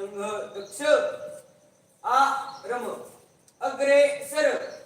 संघ दक्ष आ रम. अग्रे सर अग्रेसर.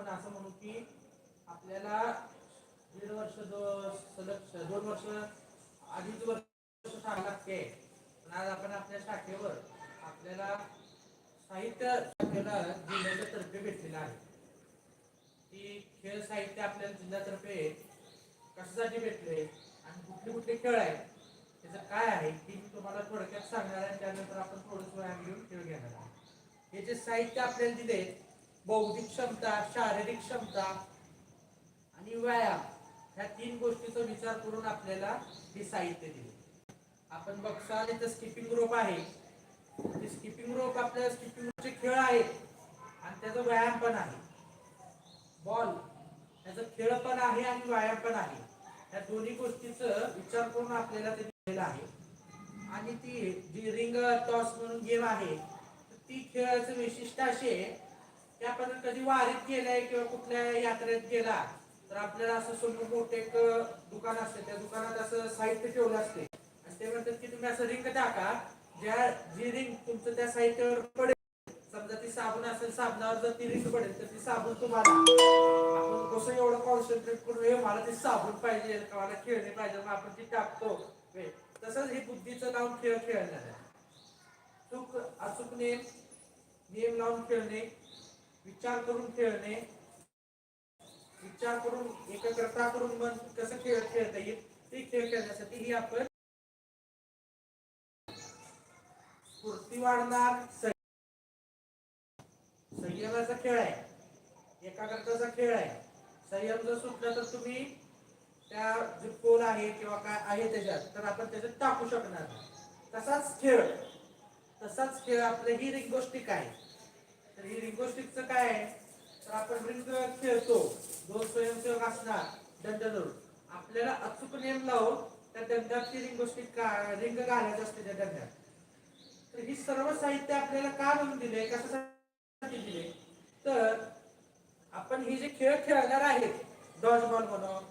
आपण असं म्हणू की आपल्याला दीड वर्ष सलग दोन वर्ष अडीच वर्ष शाखा लागते पण आज आपण आपल्या शाखेवर आपल्याला साहित्य शाखेला जिल्ह्याच्या भेटलेलं आहे. की खेळ साहित्य आपल्याला जिल्ह्यातर्फे कशासाठी भेटले आणि कुठले कुठले खेळ आहेत त्याचं काय आहे ते मी तुम्हाला थोडक्यात सांगणार आहे. त्यानंतर आपण थोडंसं व्यायाम घेऊन खेळ घेणार आहे हे जे साहित्य आपल्याला दिले बौद्धिक क्षमता शारीरिक क्षमता आणि व्यायाम ह्या तीन गोष्टीचा विचार करून आपल्याला हे साहित्य दिले. आपण बघसाल इथं स्किपिंग रोप आहे. ते स्किपिंग रोप आपल्याला स्किपिंगचे खेळ आहेत आणि त्याचा व्यायाम पण आहे. बॉल त्याचा खेळ पण आहे आणि व्यायाम पण आहे. या दोन्ही गोष्टीचं विचार करून आपल्याला ते दिलेलं आहे. आणि ती जी रिंग टॉस म्हणून गेम आहे तर ती खेळाचं वैशिष्ट्य असे आहे की आपण कधी वारीत गेलाय किंवा कुठल्या यात्रेत गेला तर आपल्याला असं समोर मोठं एक दुकान असते. त्या दुकानात असं साहित्य ठेवलं असते. आणि ते म्हणतात की तुम्ही असं रिंग टाका ज्या जी रिंग तुमचं त्या साहित्यावर पडेल समजा ती साबण असेल साबणावर जर ती रिंग पडेल तर ती साबण तुम्हाला आपण कसं एवढं कॉन्सन्ट्रेट करून हे मला ती साबण पाहिजे मला खेळणे पाहिजे मग आपण ती टाकतो. तसंच हे बुद्धीचं लावून खेळ खेळणार आहे. चूक अचूक नेम नियम लावून खेळणे विचार करून खेळणे विचार करून एकाग्रता करून मन कसं खेळ खेळता येईल ते खेळ खेळण्यासाठी ही आपण स्फूर्ती वाढणार. संयमाचा खेळ आहे. एकाग्रताचा खेळ आहे. संयम जर सुटला तर तुम्ही त्या जे पोल आहे किंवा काय आहे त्याच्यात तर आपण त्याच्यात टाकू शकणार तसाच खेळ तसाच खेळ आपलं ही रिंगोष्टिक आहे. तर हे रिंगोस्टिकचं काय आहे? तर आपण रिंग खेळतो. दोन स्वयंसेवक असणार दंड धरून. आपल्याला अचूक नेम लावून त्या दंडाची रिंगोस्टिक रिंग घालायचं असते त्या दंडात. तर ही सर्व साहित्य आपल्याला का म्हणून दिले कशासाठी दिले तर आपण हे जे खेळ खेळणार आहेत डॉज बॉल म्हणून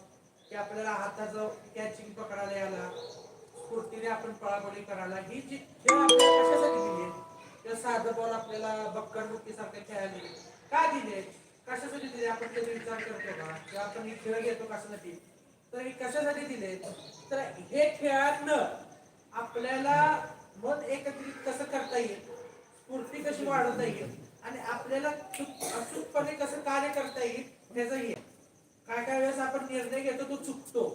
की आपल्याला हाताचं कॅचिंग पकडायला यायला स्फूर्तीने आपण पळापळी करायला ही जी खेळ आपल्याला कशासाठी दिली तर साधं बॉल आपल्याला बक्कड सारखे खेळायला दिले का दिले कशासाठी दिले आपण कधी विचार करतो का किंवा आपण हे खेळ घेतो कशासाठी? तर हे कशासाठी दिले तर हे खेळातनं आपल्याला मन एकत्रित कसं करता येईल? स्फूर्ती कशी वाढवता येईल? आणि आपल्याला अचूकपणे कसं कार्य करता येईल? त्याचं हे. काय काय वेळेस आपण निर्णय घेतो तो चुकतो.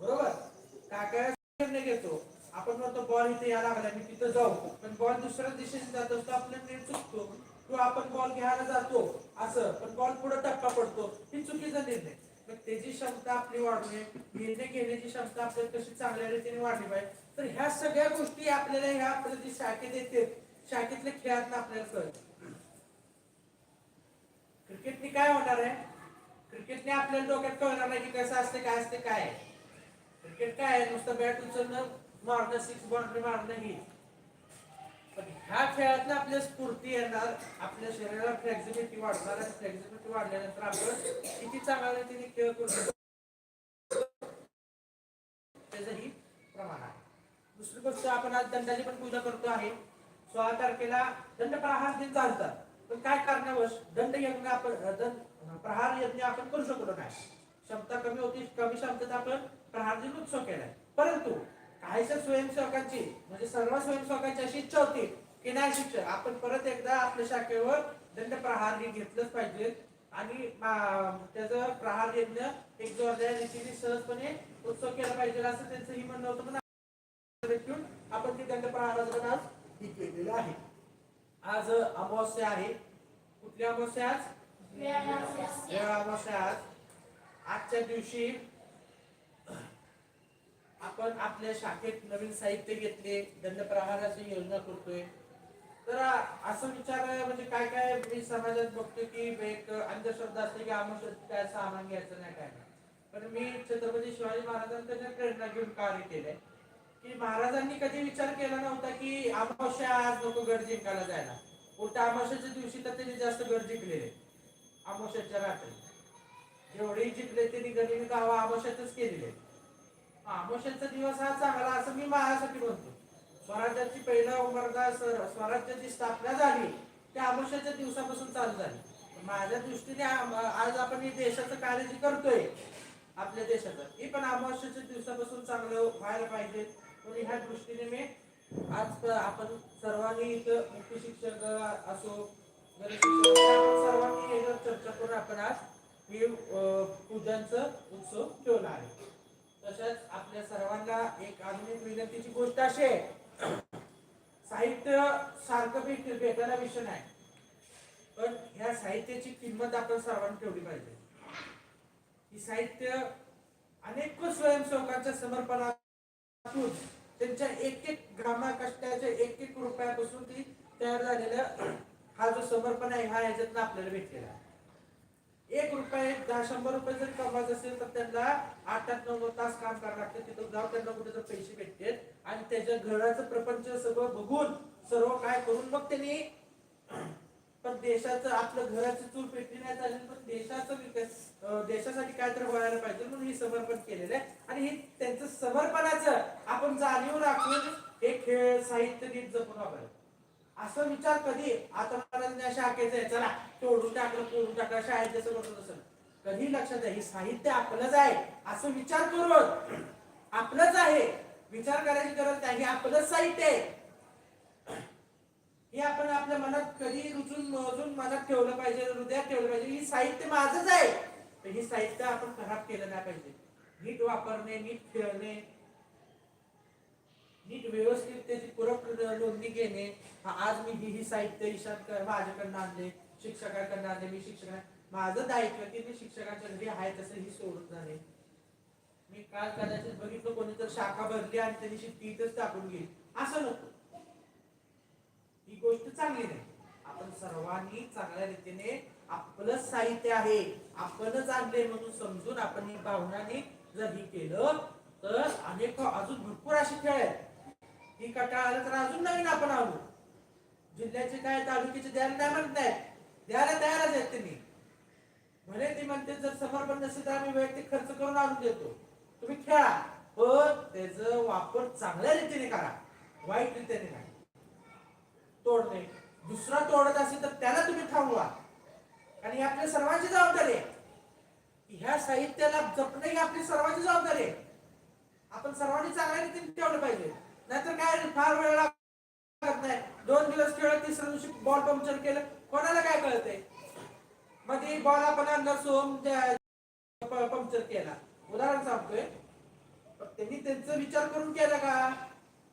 बरोबर? काय काय वेळेस निर्णय घेतो? आपण म्हणतो बॉल इथे या लागला मी तिथं जाऊ. पण बॉल दुसऱ्या दिशेने जात असतो आपला नेट चुकतो. किंवा आपण बॉल घ्यायला जातो असं. पण बॉल पुढे टप्पा पडतो. ही चुकीचा निर्णय. मग त्याची क्षमता आपली वाढणे निर्णय घेण्याची क्षमता आपल्याला कशी चांगल्या रीतीने वाढली पाहिजे. तर ह्या सगळ्या गोष्टी आपल्याला ह्या आपल्या जी शाखेत येते. शाखेतल्या खेळात आपल्याला कळत क्रिकेटने काय होणार आहे? क्रिकेटने आपल्याला डोक्यात कळणार नाही की कसं असते काय असते काय क्रिकेट काय आहे? नुसतं बॅट उचलणं मारणं सिक्स बाउंड्री मारणं ही पण ह्या खेळातनं आपल्या स्फूर्ती येणार आपल्या शरीराला फ्लेक्झिबिलिटी वाढणार आणि फ्लेक्झिबिलिटी वाढल्यानंतर आपण किती चांगल्या रीतीने खेळ करू शकतो त्याचंही प्रमाण आहे. दुसरी गोष्ट आपण आज दंडाची पण पूजा करतो आहे. सोळा तारखेला दंड प्रहार दिन चालतात. पण काय कारणावश दंड यज्ञ आपण दंड प्रहार यज्ञ आपण करू शकलो नाही. क्षमता कमी होती कमी क्षमतेत आपण प्रहार दिन उत्सव केलाय. परंतु काहीशा स्वयंसेवकांची म्हणजे सर्व स्वयंसेवकांची अशी इच्छा होती की नाही शिक्षक आपण परत एकदा आपल्या शाखेवर दंड प्रहार हे घेतलंच पाहिजे. आणि त्याचं प्रहार यज्ञ एक जोरदार रीतीने सहजपणे उत्सव केला पाहिजे असं त्यांचं ही म्हणणं होतं. पण आपण ती दंड प्रहाराचं पण आज ही केलेलं आहे. आज अमावस्या आहे. कुठली अमावस्या आज? अमावस्या आज. आजच्या दिवशी आपण आपल्या शाखेत नवीन साहित्य घेतले दंड प्रहाराची योजना करतोय. तर असं विचार म्हणजे काय काय मी समाजात बघतो की एक अंधश्रद्धा असते की आम्हाला काय सामान घ्यायचं नाही काय पण मी छत्रपती शिवाजी महाराजांकडे प्रेरणा घेऊन कार्य केलंय. की महाराजांनी कधी विचार केला नव्हता की अमावस्या आज नको गड जिंकायला जायला. उलट अमावस्याच्या दिवशी तर त्यांनी जास्त गड जिंकलेले. अमावस्याच्या रात्री. जेवढे जिंकले त्यांनी गनिमी गावा अमावस्यातच केलेले. अमावस्याचा दिवस हा चांगला असं मी माझ्यासाठी म्हणतो. स्वराज्याची पहिला उमरगा सर स्वराज्याची स्थापना झाली त्या अमावस्याच्या दिवसापासून चालू झाली. माझ्या दृष्टीने आज आपण हे देशाचं कार्य जे करतोय आपल्या देशाचं हे पण अमावस्याच्या दिवसापासून चांगलं व्हायला पाहिजे. म्हणून ह्या दृष्टीने मी आज आपण सर्वांनी इथं मुख्य शिक्षक असो सर्वांनी चर्चा करून आपण आज हे पूजांचं उत्सव ठेवला आहे. तसंच आपल्या सर्वांना एक आधुनिक विनंतीची गोष्ट अशी आहे. साहित्य सारखं भेटायला विषय नाही. पण ह्या साहित्याची किंमत आपण सर्वांनी ठेवली पाहिजे. ही साहित्य अनेक स्वयंसेवकांच्या समर्पणातून त्यांच्या एक एक ग्रामा कष्टाच्या एक एक रुपयापासून ती तयार झालेलं हा जो समर्पण आहे हा याच्यातनं आपल्याला भेटलेला आहे. एक रुपये दहा शंभर रुपये जर कमवायचं असेल तर त्यांना आठ आठ नऊ तास काम करावं लागतं. तिथं जाऊन त्यांना कुठे तर पैसे भेटतात आणि त्याच्या घराचं प्रपंच सगळं बघून सर्व काय करून मग त्यांनी पण देशाचं आपलं घराची चूल पेटली नाही चालेल पण देशाचा विकास देशासाठी काय तर व्हायला पाहिजे म्हणून हे समर्पण केलेलं आहे. आणि हे त्यांचं समर्पणाचं आपण जाणीव राखून हे खेळ साहित्य गीत जपून वापरायचं. असं विचार कधी आता मला शाखेचं आहे. चला तोडून टाकलं तोडून टाकलं शाळेत जसं बसत तसं. कधी लक्षात आहे हे साहित्य आपलंच आहे. असं विचार करून आपलंच आहे. विचार करायची गरज नाही हे आपलंच साहित्य आहे. हे आपण आपल्या मनात कधी रुजून मोजून मनात ठेवलं पाहिजे हृदयात ठेवलं पाहिजे ही साहित्य माझंच आहे. तर हे साहित्य आपण खराब केलं नाही पाहिजे. नीट वापरणे नीट खेळणे नीट व्यवस्थित त्याची पूरक नोंदणी घेणे. हा, आज मी ही ही साहित्य ईशान माझ्याकडनं आणले शिक्षकाकडनं आणले मी शिक्षक माझं दायित्व की मी शिक्षकांच्या घरी आहे तसं ही सोडून जाणे मी काल कदाचित बघितलं कोणी तर शाखा भरली आणि त्यांनी शिट्टी इथंच टाकून गेली. असं नको. ही गोष्ट चांगली नाही. आपण सर्वांनी चांगल्या रीतीने आपलं साहित्य आहे आपणच आणले म्हणून समजून आपण ही भावनाने जर ही केलं तर अनेक अजून भरपूर असे खेळ आहेत. ही कटाळ आलं तर अजून नवीन आपण आणू. जिल्ह्याचे काय तालुक्याचे द्यायला नाही म्हणत नाही. द्यायला तयारच आहेत त्यांनी भले ती म्हणते जर समर्पण नसेल तर आम्ही वैयक्तिक खर्च करून आणून देतो. तुम्ही खेळा. हो, पण त्याचा वापर चांगल्या रीतीने करा. वाईट रीतीने नाही. तोडणे दुसरा तोडत असेल तर त्याला तुम्ही थांबवा. आणि आपल्या सर्वांची जबाबदारी आहे. ह्या साहित्याला जपणे ही आपली सर्वांची जबाबदारी आहे. आपण सर्वांनी चांगल्या रीतीने ठेवलं पाहिजे. नाहीतर काय फार वेळ लागत नाही. दोन दिवस खेळत तिसऱ्या दिवशी बॉल पंक्चर केलं. कोणाला काय कळतंय? ती बॉल आपण आणला सोम पंक्चर केला. उदाहरण सांगतोय. पण त्यांनी त्यांचा विचार करून केला का?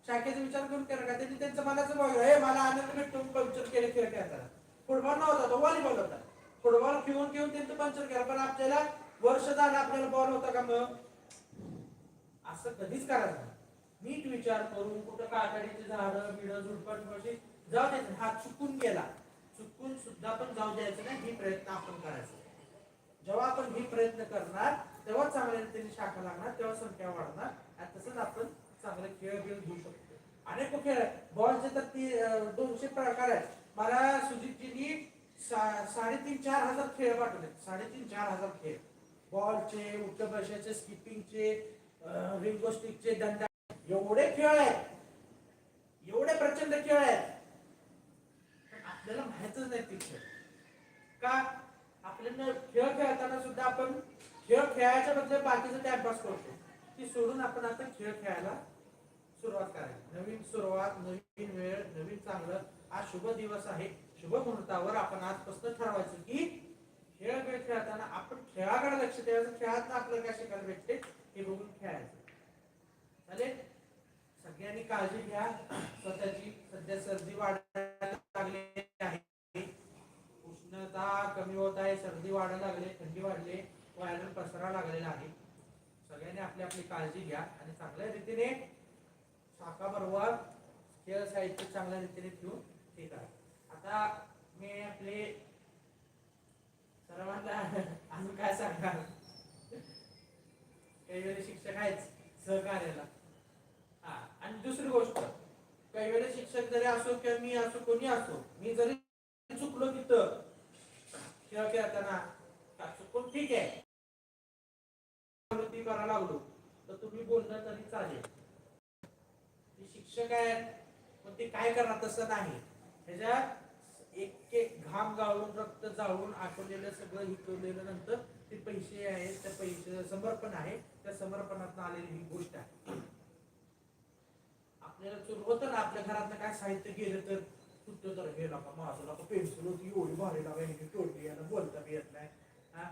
शाखेचा विचार करून केला का? त्यांनी त्यांचं मनाचं बघ हे मला आनंद भेटतो पंक्चर केले खेळ खेळताना. फुटबॉल नव्हता तो व्हॉलीबॉल होता. फुटबॉल खेळून खेळून त्यांचं पंक्चर केला. पण आपल्याला वर्ष झालं आपल्याला बॉल होता का मग? असं कधीच करायचं नीट विचार करून कुठं काकाडीची झाडं बिडं झुडपट कशी जाऊ द्यायचं हा चुकून गेला. चुकून सुद्धा पण जाऊ द्यायचं नाही. ही प्रयत्न आपण करायचं. जेव्हा आपण ही प्रयत्न करणार तेव्हा चांगल्या रीतीने शाखा लागणार तेव्हा संख्या वाढणार. आणि तसंच आपण चांगले खेळ खेळ घेऊ शकतो. अनेक खेळ बॉलचे तर ती दोनशे प्रकार आहेत. मला सुजितजीनी सा- साडेतीन चार हजार खेळ पाठवले. साडेतीन चार हजार खेळ. बॉलचे उठ्ठ बशाचे स्किपिंगचे रिंगोस्टिकचे दंडा एवढे खेळ आहेत. एवढे प्रचंड खेळ आहेत. आपल्याला माहितच नाही ते खेळ. का? आपल्याला खेळ खेळताना सुद्धा आपण खेळ खेळायच्या बदले बाकीचं टाइमपास करतो. ती सोडून आपण आता खेळ खेळायला सुरुवात करायची. नवीन सुरुवात नवीन वेळ नवीन चांगलं. आज शुभ दिवस आहे. शुभ मुहूर्तावर आपण आजपासून ठरवायचं की खेळ खेळ खेळताना आपण खेळाकडे लक्ष द्यायचं. खेळात आपल्याला काय शिकायला भेटते? हे बघून खेळायचं. चालेल? सगळ्यांनी काळजी घ्या. स्वतःची सध्या सर्दी वाढायला लागली आहे. उष्णता कमी होत आहे. सर्दी वाढायला लागले थंडी वाढली व्हायरल पसरा लागलेला आहे. सगळ्यांनी आपली आपली काळजी घ्या आणि चांगल्या रीतीने शाखा बरोबर खेळ साहित्य चांगल्या रीतीने ठेवून हे करा. आता मी आपले सर्वांना अजून काय सांगणार? काही शिक्षक आहेच सहकार्याला. गोष्ट. काही वेळेस शिक्षक जरी असो किंवा मी असो कोणी असो मी जरी चुकलो तिथं खेळ खेळताना चुकून ठीक आहे. ती करायला लागलो तर तुम्ही बोलणं तरी चालेल. शिक्षक आहेत पण ते काय करणार तसं नाही. त्याच्यात एक एक घाम गाळून रक्त जाळून आठवलेलं सगळं हिकवलेलं नंतर ते पैसे आहेत त्या पैसे समर्पण आहे. त्या समर्पणात आलेली ही गोष्ट आहे. आपल्याला चूक होतं ना आपल्या घरातलं काय साहित्य गेलं तर कुठं तर हे नका माझं नका पेन्सिल होती एवढी भारी लागा हे तोडली याला बोलता बी येत नाही. हा?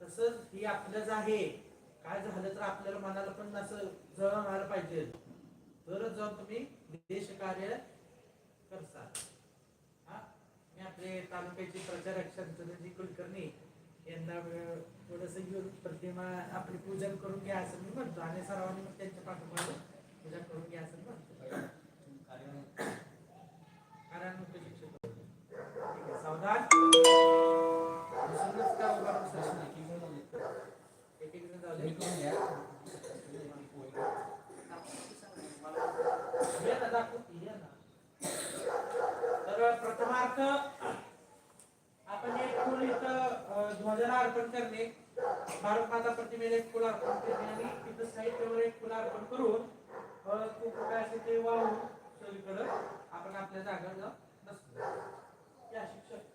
तसंच ही आपलंच आहे काय झालं तर आपल्याला मनाला पण असं जळणार पाहिजे. तरच जाऊन तुम्ही देश कार्य करता हा? मी आपले तालुक्याचे प्रचारक शंतनजी कुलकर्णी यांना थोडस घेऊन प्रतिमा आपली पूजन करून घ्या असं मी म्हणतो. आणि सर्वांनी मग त्यांच्या पाठोपाठ पूजा करून घ्या असं ना. सावधान. एक एक तर प्रथमार्थ आपण एक फुल इथं ध्वजाला अर्पण करणे. भारत माता प्रतिमेला एक फुल अर्पण आणि इथं साहित्यावर एक फुल अर्पण करून फळ हळद काय असेल ते वाळून सगळीकडं आपण आपल्या जागा नसतो त्या शिक्षक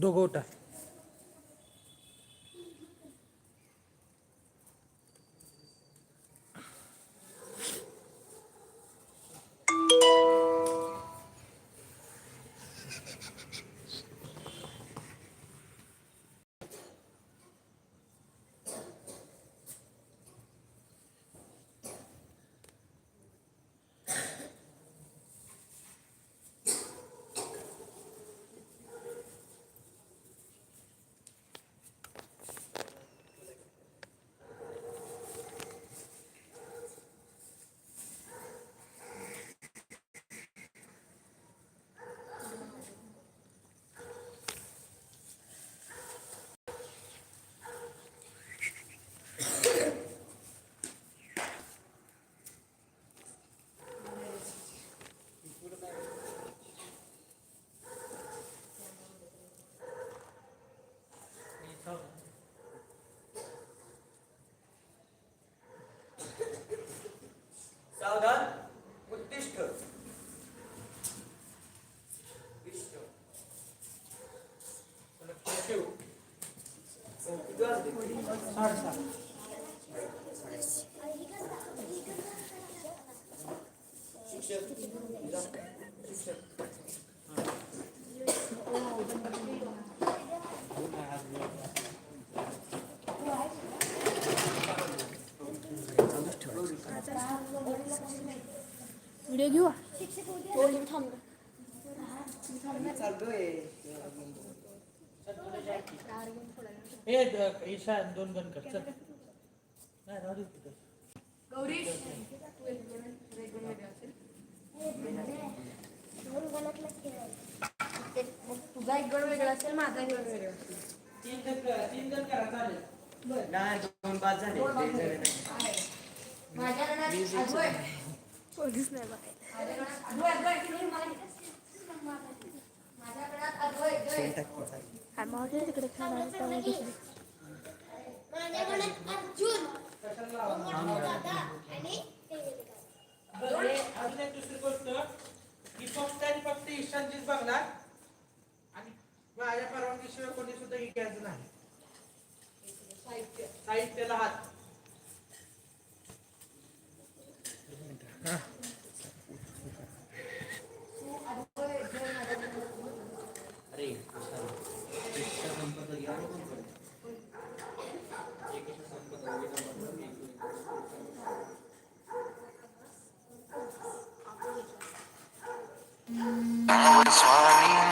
ডোগোটা वेगळा असेल माझा एक वेगळा तीन जण दोन पाच माझ्या गणात आजू माझ्या गणात आजू मग ते तिकडे खेळणार त्यामुळे हे अजून एक दुसरी गोष्ट. की फक्त आणि फक्त ईशानचीच बघणार. आणि माझ्या परवानगीशिवाय कोणी सुद्धा ही घ्यायचं नाही. साहित्य साहित्याला हात तू अधू आहे, अधू आहे माझ्या गणात. अरे कशाला? एकटा संपत घ्या ना कोण पण. एकटा संपत घ्या ना कोण पण.